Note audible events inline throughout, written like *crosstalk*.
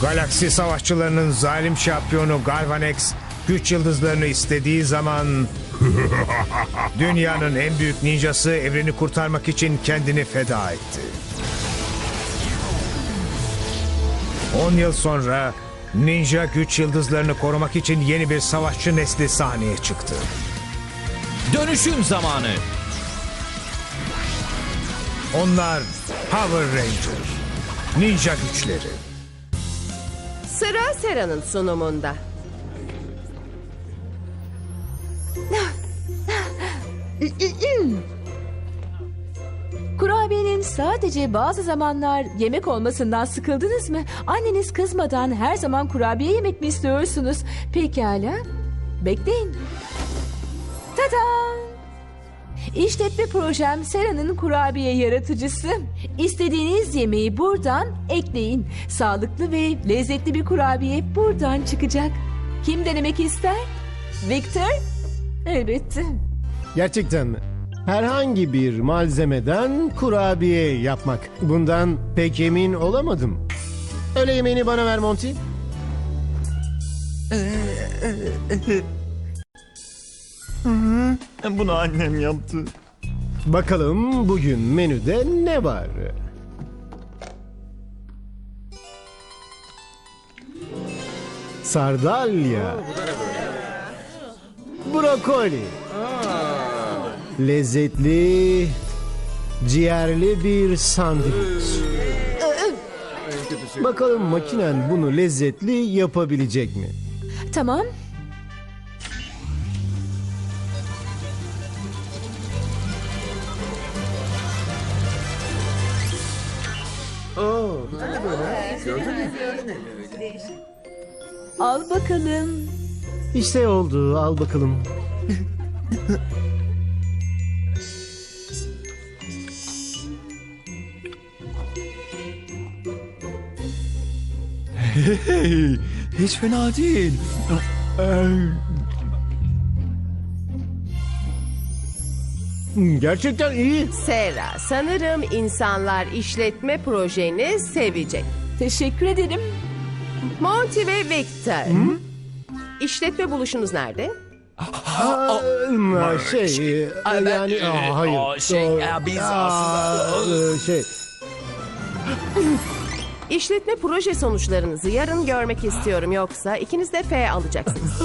Galaksi savaşçılarının zalim şampiyonu Galvanex güç yıldızlarını istediği zaman *laughs* dünyanın en büyük ninjası evreni kurtarmak için kendini feda etti. 10 yıl sonra ninja güç yıldızlarını korumak için yeni bir savaşçı nesli sahneye çıktı. Dönüşüm zamanı. Onlar Power Ranger. Ninja güçleri. Sıra Sera'nın sunumunda. Kurabiyenin sadece bazı zamanlar yemek olmasından sıkıldınız mı? Anneniz kızmadan her zaman kurabiye yemek mi istiyorsunuz? Pekala. Bekleyin. Tada! İşletme projem Sera'nın kurabiye yaratıcısı. İstediğiniz yemeği buradan ekleyin. Sağlıklı ve lezzetli bir kurabiye buradan çıkacak. Kim denemek ister? Victor? Elbette. Gerçekten mi? Herhangi bir malzemeden kurabiye yapmak. Bundan pek emin olamadım. Öğle yemeğini bana ver Monty. Bunu annem yaptı. Bakalım bugün menüde ne var? Sardalya. Brokoli. Lezzetli, ciğerli bir sandviç. Bakalım makinen bunu lezzetli yapabilecek mi? Tamam. Al bakalım. İşte oldu. Al bakalım. Hey, hiç fena değil. Gerçekten iyi. Sera, sanırım insanlar işletme projeni sevecek. Teşekkür ederim. Monty ve Victor. İşletme buluşunuz nerede? Aa, şey, e, Aa, ben- yani e, aa, hayır. aa, şey, Doğru. ya biz Aa, e, şey. İşletme proje sonuçlarınızı yarın görmek istiyorum yoksa ikiniz de F alacaksınız.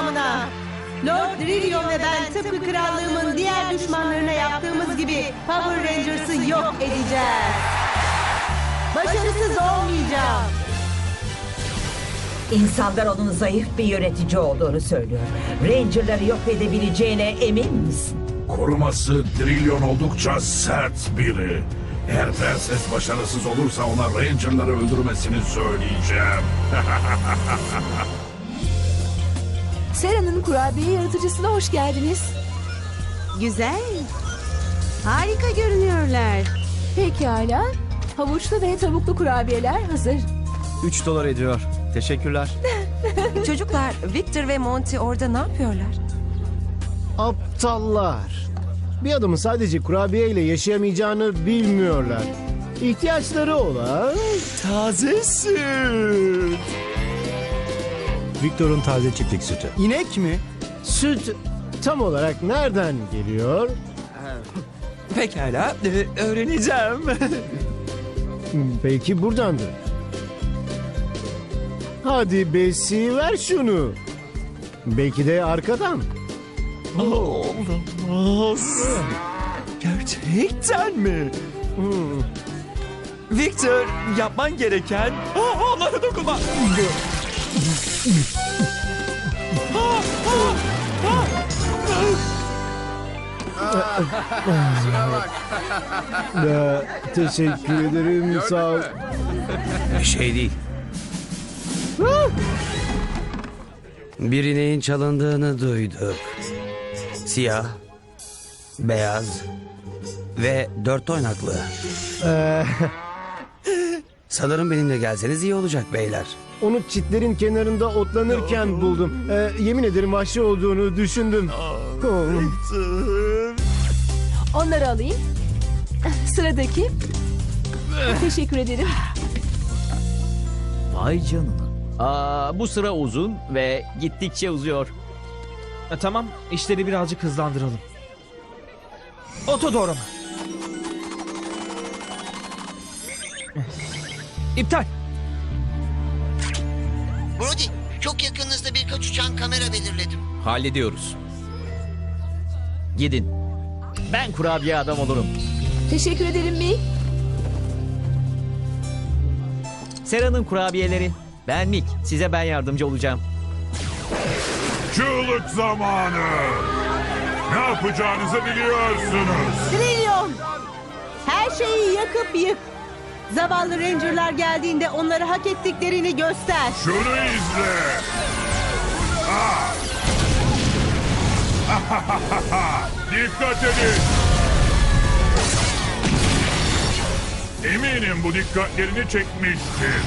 Namına. Lord Drillion ve ben tıpkı krallığımın diğer düşmanlarına yaptığımız gibi Power Rangers'ı yok edeceğiz. Başarısız olmayacağım. İnsanlar onun zayıf bir yönetici olduğunu söylüyor. Ranger'ları yok edebileceğine emin misin? Koruması trilyon oldukça sert biri. Eğer prenses başarısız olursa ona Ranger'ları öldürmesini söyleyeceğim. *laughs* Sera'nın kurabiye yaratıcısına hoş geldiniz. Güzel. Harika görünüyorlar. Pekala. Havuçlu ve tavuklu kurabiyeler hazır. 3 dolar ediyor. Teşekkürler. *laughs* Çocuklar, Victor ve Monty orada ne yapıyorlar? Aptallar. Bir adamın sadece kurabiye ile yaşayamayacağını bilmiyorlar. İhtiyaçları olan... Taze süt. Victor'un taze çiftlik sütü. İnek mi? Süt tam olarak nereden geliyor? *laughs* Pekala, e, öğreneceğim. *laughs* Belki buradandır. Hadi Besi ver şunu. Belki de arkadan. Olamaz. Gerçekten mi? Hmm. Victor, yapman gereken... Aa, onlara dokunma. Ya, teşekkür ederim sağ ol. Bir şey değil. Bir ineğin çalındığını duyduk. Siyah, beyaz ve dört oynaklı. Ee, *laughs* Sanırım benimle gelseniz iyi olacak beyler. Onu çitlerin kenarında otlanırken buldum. Ee, yemin ederim vahşi olduğunu düşündüm. Oh. Onları alayım. Sıradaki. Teşekkür ederim. Vay canına. Aa, bu sıra uzun ve gittikçe uzuyor. E, tamam, işleri birazcık hızlandıralım. Otodoro mu? İptal. Brody, çok yakınınızda birkaç uçan kamera belirledim. Hallediyoruz. Gidin. Ben kurabiye adam olurum. Teşekkür ederim Mick. Sera'nın kurabiyeleri. Ben Mick. Size ben yardımcı olacağım. Çığlık zamanı. Ne yapacağınızı biliyorsunuz. Trilyon! Her şeyi yakıp yık. Zavallı Ranger'lar geldiğinde onları hak ettiklerini göster. Şunu izle. Ah! *laughs* Dikkat edin. Eminim bu dikkatlerini çekmiştir.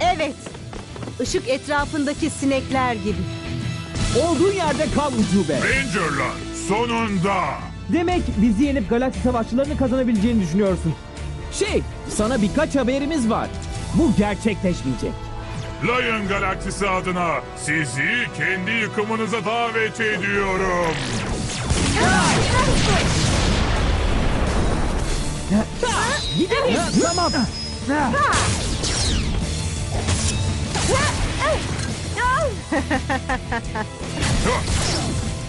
Evet. Işık etrafındaki sinekler gibi. Olduğun yerde kal ucube. Ranger'lar sonunda. Demek bizi yenip galaksi savaşçılarını kazanabileceğini düşünüyorsun. Şey, sana birkaç haberimiz var. Bu gerçekleşmeyecek. Lion Galaksisi adına sizi kendi yıkımınıza davet ediyorum. Gidelim. tamam.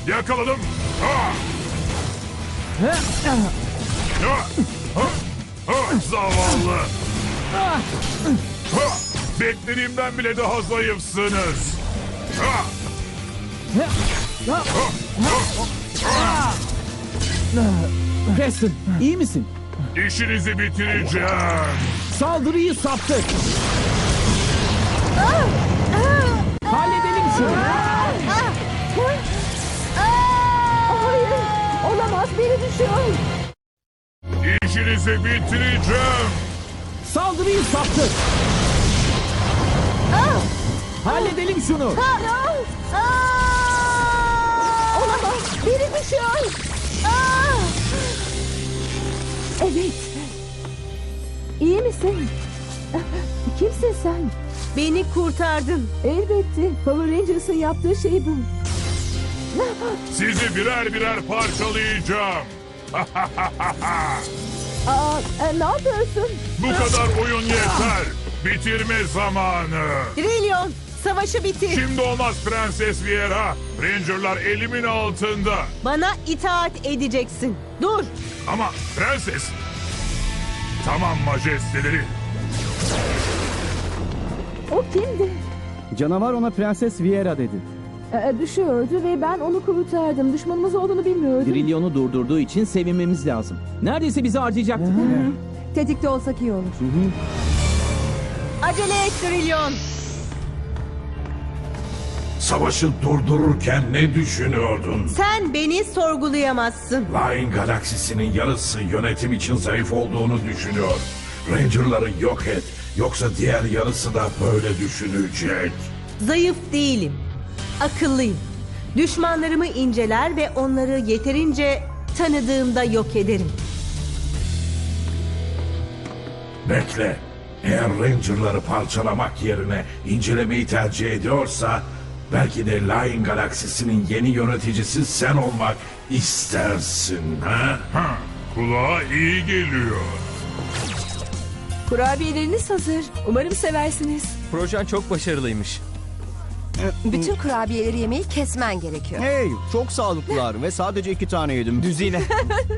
Yakaladım. Ha! Zavallı. Beklediğimden bile daha zayıfsınız. Preston, iyi misin? İşinizi bitireceğim. Saldırıyı saptık. Halledelim şunu. Biri düşüyor. İşinizi bitireceğim. Saldırıyı saptık. Halledelim şunu. Olamaz. Biri düşüyor. Aa! Evet. İyi misin? Kimsin sen? Beni kurtardın. Elbette. Power Rangers'ın yaptığı şey bu. Sizi birer birer parçalayacağım. *laughs* Aa, e, ne yapıyorsun? Bu kadar oyun yeter. Bitirme zamanı. Trilyon, savaşı bitir. Şimdi olmaz Prenses Viera. Ranger'lar elimin altında. Bana itaat edeceksin. Dur. Ama prenses... Tamam majesteleri. O kimdi? Canavar ona Prenses Viera dedi. Ee, düşüyordu ve ben onu kurtardım. Düşmanımız olduğunu bilmiyordum. Trilyonu durdurduğu için sevinmemiz lazım. Neredeyse bizi harcayacaktı. Tetikte olsak iyi olur. Acele et Trilyon. Savaşı durdururken ne düşünüyordun? Sen beni sorgulayamazsın. Line galaksisinin yarısı yönetim için zayıf olduğunu düşünüyor. Ranger'ları yok et. Yoksa diğer yarısı da böyle düşünecek. Zayıf değilim. Akıllıyım. Düşmanlarımı inceler ve onları yeterince tanıdığımda yok ederim. Bekle. Eğer Ranger'ları parçalamak yerine incelemeyi tercih ediyorsa... Belki de Line galaksisinin yeni yöneticisi sen olmak istersin ha? Ha, kulağa iyi geliyor. Kurabiyeleriniz hazır. Umarım seversiniz. Projen çok başarılıymış. Bütün kurabiyeleri yemeyi kesmen gerekiyor. Hey, çok sağlıklılar ve sadece iki tane yedim. Düzine.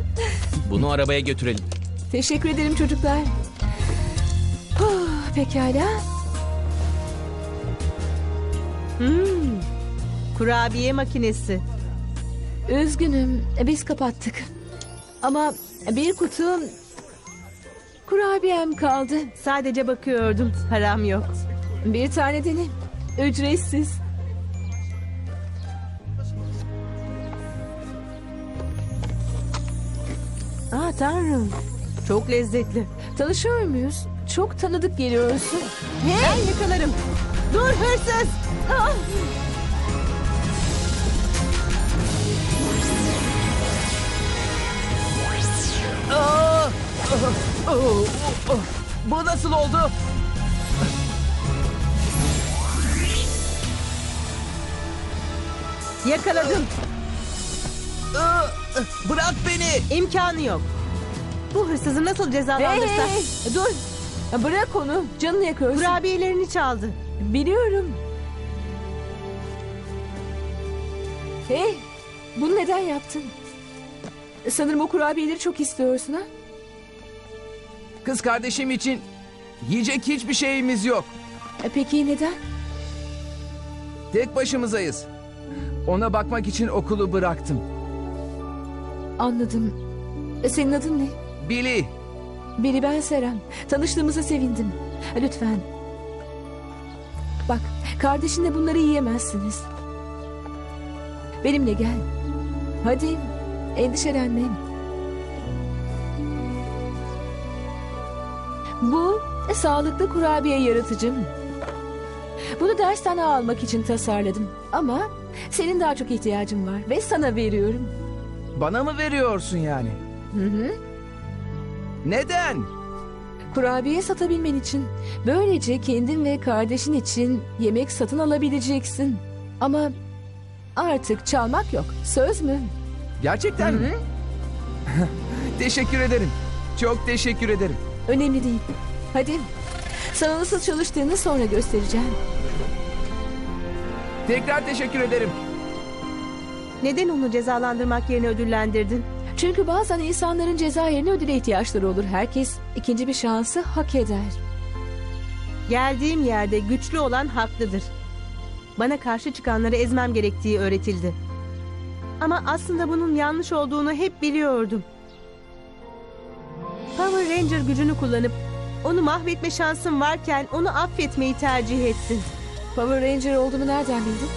*laughs* Bunu arabaya götürelim. Teşekkür ederim çocuklar. Huh, pekala. Hmm. Kurabiye makinesi. Üzgünüm. Biz kapattık. Ama bir kutu kurabiyem kaldı. Sadece bakıyordum. Param yok. Bir tane dene. Ücretsiz. Aa tanrım. Çok lezzetli. Tanışıyor muyuz? Çok tanıdık geliyorsun. Ben yakalarım. Dur hırsız. Ah! Aa! Oh, oh, oh. Bu nasıl oldu? Yakaladım. Aa, Bırak beni. İmkanı yok. Bu hırsızı nasıl cezalandırsak? hey, hey, dur. Ya Bırak onu. Canını yakıyorsun. Kurabiyelerini çaldı. Biliyorum. Hey, bunu neden yaptın? Sanırım o kurabiyeleri çok istiyorsun ha? Kız kardeşim için yiyecek hiçbir şeyimiz yok. E peki neden? Tek başımızayız. Ona bakmak için okulu bıraktım. Anladım. E, senin adın ne? Billy, Biri ben Seren. Tanıştığımıza sevindim. Lütfen. Bak, kardeşinle bunları yiyemezsiniz. Benimle gel. Hadi, endişelenme. Bu e, sağlıklı kurabiye yaratıcım. Bunu dershane almak için tasarladım. Ama senin daha çok ihtiyacın var ve sana veriyorum. bana mı veriyorsun yani? Hı hı. Neden? Kurabiye satabilmen için. Böylece kendin ve kardeşin için yemek satın alabileceksin. Ama artık çalmak yok. Söz mü? Gerçekten mi? *laughs* teşekkür ederim. Çok teşekkür ederim. Önemli değil. Hadi. Sana nasıl çalıştığını sonra göstereceğim. Tekrar teşekkür ederim. Neden onu cezalandırmak yerine ödüllendirdin? Çünkü bazen insanların ceza yerine ödüle ihtiyaçları olur. Herkes ikinci bir şansı hak eder. Geldiğim yerde güçlü olan haklıdır. Bana karşı çıkanları ezmem gerektiği öğretildi. Ama aslında bunun yanlış olduğunu hep biliyordum. Power Ranger gücünü kullanıp onu mahvetme şansım varken onu affetmeyi tercih ettin. Power Ranger olduğumu nereden bildin?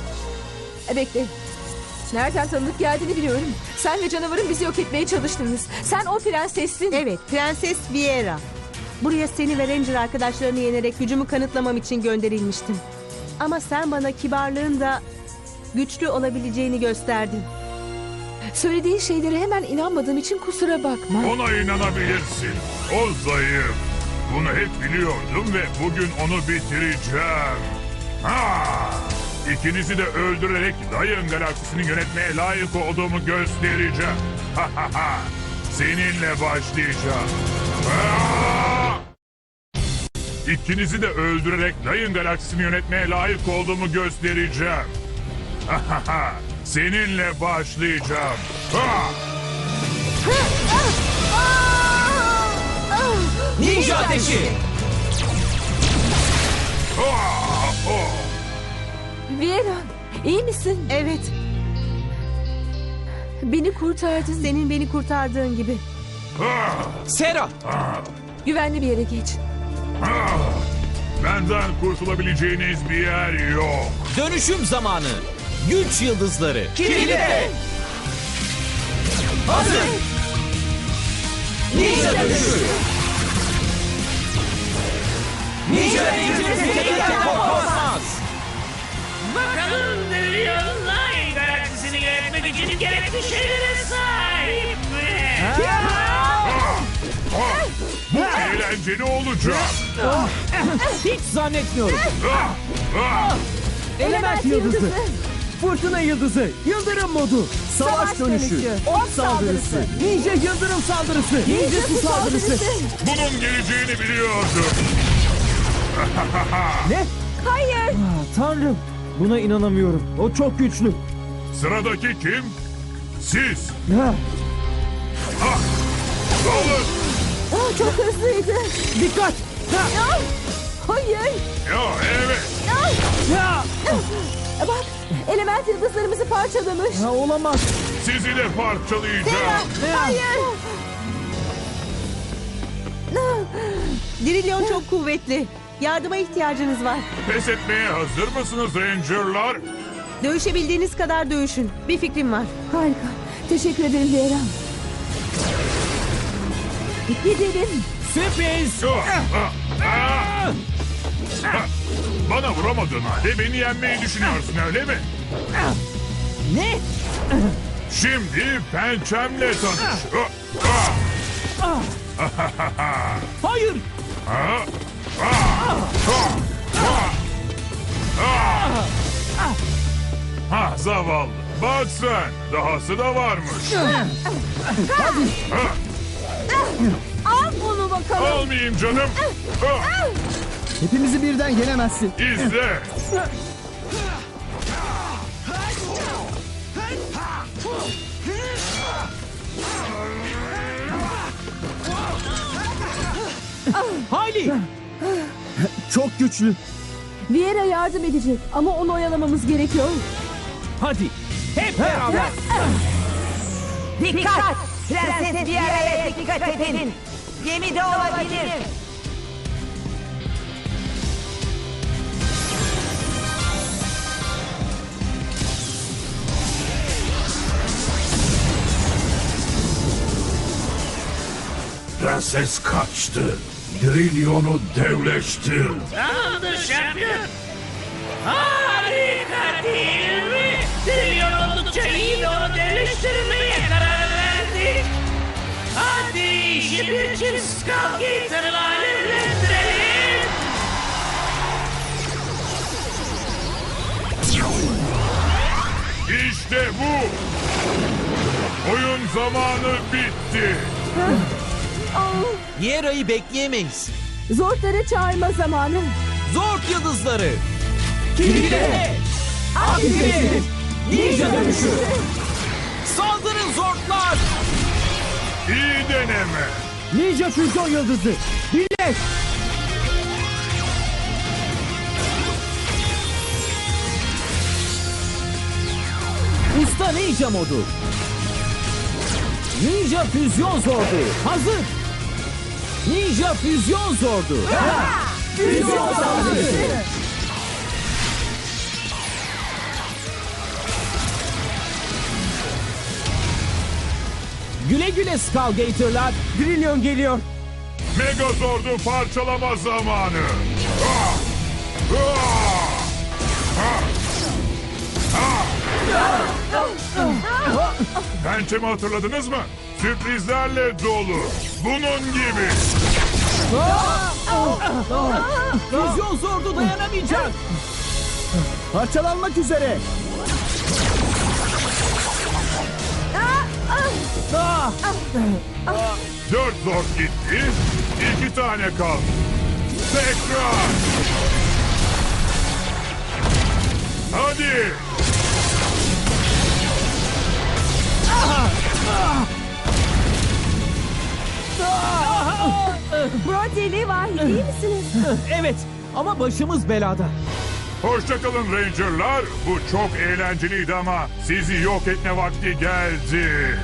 E bekle. Nereden tanıdık geldiğini biliyorum. Sen ve canavarın bizi yok etmeye çalıştınız. Sen o prensessin. Evet, Prenses Viera. Buraya seni ve Ranger arkadaşlarını yenerek gücümü kanıtlamam için gönderilmiştim. Ama sen bana kibarlığın da güçlü olabileceğini gösterdin. Söylediğin şeylere hemen inanmadığım için kusura bakma. Ona inanabilirsin. O zayıf. Bunu hep biliyordum ve bugün onu bitireceğim. Ha! İkinizi de öldürerek Lion galaksisini yönetmeye layık olduğumu göstereceğim. Ha ha ha! Seninle başlayacağım. Ha! İkinizi de öldürerek Lion galaksisini yönetmeye layık olduğumu göstereceğim. Ha ha ha! Seninle başlayacağım. Ha! Ninja ateşi. Viera, iyi misin? Evet, Beni kurtardın. senin beni kurtardığın gibi. Sera. Güvenli bir yere geç. Benden kurtulabileceğiniz bir yer yok. Dönüşüm zamanı. Güç yıldızları. Kilide. Hazır. Ninja dönüşü. Bakalım Milyonlar galaksisini yönetmek için gerekli şeylere sahip mi? Bu eğlenceli olacak. Hiç zannetmiyorum. Element yıldızı. Fırtına yıldızı. Yıldırım modu. Savaş, Savaş dönüşü. dönüşü, Ok saldırısı. Ninja yıldırım saldırısı. Ninja, su saldırısı. Bunun geleceğini biliyordum. *laughs* Ne? Hayır. Ah, tanrım. Buna inanamıyorum. O çok güçlü. Sıradaki kim? Siz. Ha, Ah, Alın. Aa, çok hızlıydı. dikkat. Ha, Ah, Hayır. Ya evet. ya. Bak element yıldızlarımızı parçalamış. Ha, olamaz. Sizi de parçalayacağım. Hayır. Dirilyon çok kuvvetli. Yardıma ihtiyacınız var. Pes etmeye hazır mısınız Ranger'lar? Dövüşebildiğiniz kadar dövüşün. Bir fikrim var. Harika. Teşekkür ederim Leyla. Gidelim. Sürpriz. Ah, ah, ah. Bana vuramadığın halde beni yenmeyi düşünüyorsun öyle mi? Ne? Şimdi pençemle tanış. Hayır. Ah, ah, ah, ah, ah. Ha zavallı. Bak sen. Dahası da varmış. Hadi. Ha, Al bunu bakalım. almayayım canım. Ha, Hepimizi birden yenemezsin. izle. Hayli. Çok güçlü. Viera yardım edecek ama onu oyalamamız gerekiyor. Hadi. Hep beraber. Dikkat! Prenses Diara'ya dikkat edin. Gemide olabilir. Prenses kaçtı. Drillion'u devleştir. Tamamdır şampiyon. Harika değil mi? Trilyon oldukça iyi ve onu devleştirmeye karar verdik. Hadi işi bir çift Skullgator'la alevlendirelim. İşte bu. Oyun zamanı bitti. Viera'yı bekleyemeyiz. Zortları çağırma zamanı. Zort yıldızları. Kilide. Aktive. Ninja dönüşü. Saldırın Zortlar. İyi deneme. Ninja füzyon yıldızı. Birleş. Usta Ninja modu. Ninja füzyon zordu. Hazır. Ninja füzyon zordu. Füzyon saldırısı. Güle güle Skullgator'lar. Trillion geliyor. Megazord'u parçalama zamanı. Ah! Ah! Ah! Ah! Pençemi hatırladınız mı? Sürprizlerle dolu. Bunun gibi. Füzyon zordu dayanamayacak. Parçalanmak üzere. Ah! Dört zord gitti. iki tane kaldı. Tekrar. Hadi. Brody, Levi iyi misiniz? *laughs* Evet ama başımız belada. Hoşçakalın Ranger'lar. Bu çok eğlenceliydi ama sizi yok etme vakti geldi.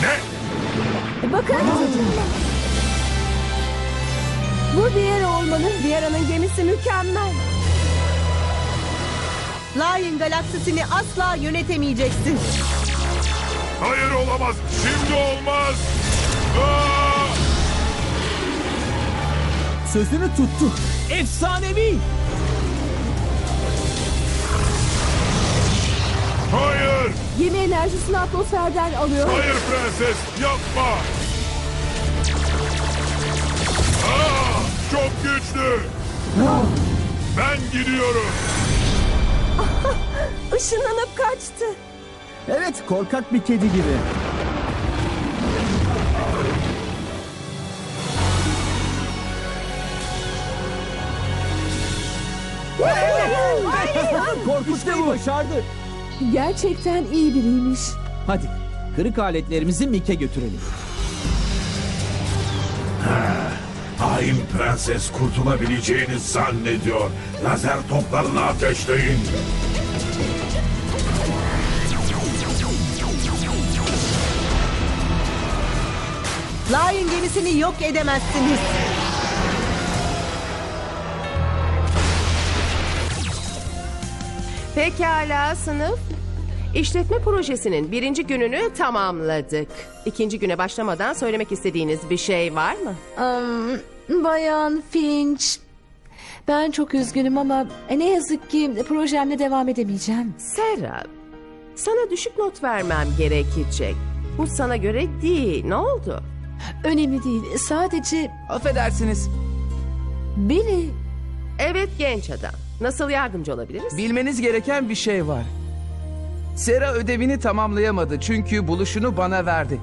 Ne? Bakın. Bu Viera olmalı. Viera'nın gemisi mükemmel. Lion galaksisini asla yönetemeyeceksin. Hayır olamaz. Şimdi olmaz. Sözünü tuttu. Efsanevi. Hayır. Gemi enerjisini atmosferden alıyor. Hayır prenses. Yapma. Aa, çok güçlü. Ben gidiyorum. *laughs* Işınlanıp kaçtı. Evet korkak bir kedi gibi. Korkunçluğu başardı. Gerçekten iyi biriymiş. Hadi kırık aletlerimizi Mik'e götürelim. Hain prenses kurtulabileceğini zannediyor. Lazer toplarını ateşleyin. Lion gemisini yok edemezsiniz. Pekala sınıf. İşletme projesinin birinci gününü tamamladık. İkinci güne başlamadan söylemek istediğiniz bir şey var mı? Um, Bayan Finch. Ben çok üzgünüm ama ne yazık ki projemle devam edemeyeceğim. Serap, sana düşük not vermem gerekecek. Bu sana göre değil. Ne oldu? Önemli değil. Sadece Affedersiniz. Billy. Evet genç adam. Nasıl yardımcı olabiliriz? Bilmeniz gereken bir şey var. Sera ödevini tamamlayamadı çünkü buluşunu bana verdi.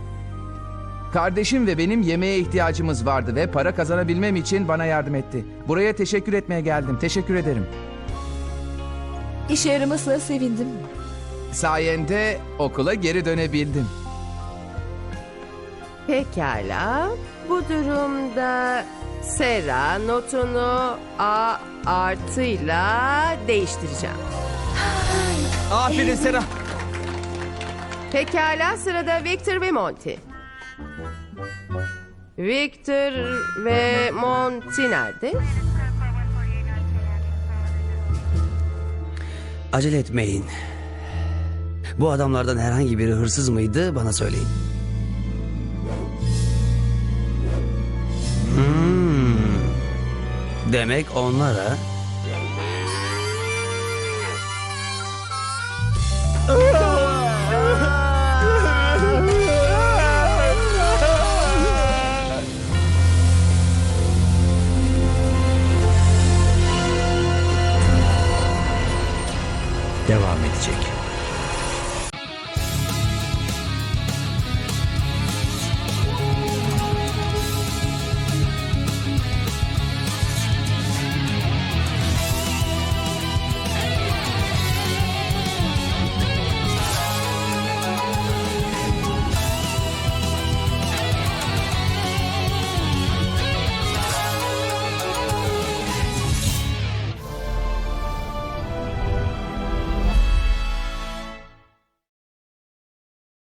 Kardeşim ve benim yemeğe ihtiyacımız vardı ve para kazanabilmem için bana yardım etti. Buraya teşekkür etmeye geldim. Teşekkür ederim. işe yaramasına sevindim. Sayende okula geri dönebildim. Pekala. Bu durumda Sera notunu A artıyla değiştireceğim. Aferin Sera. Pekala sırada Victor ve Monty. Victor ve Monty nerede? Acele etmeyin. Bu adamlardan herhangi biri hırsız mıydı bana söyleyin. Hmm. Demek onlara...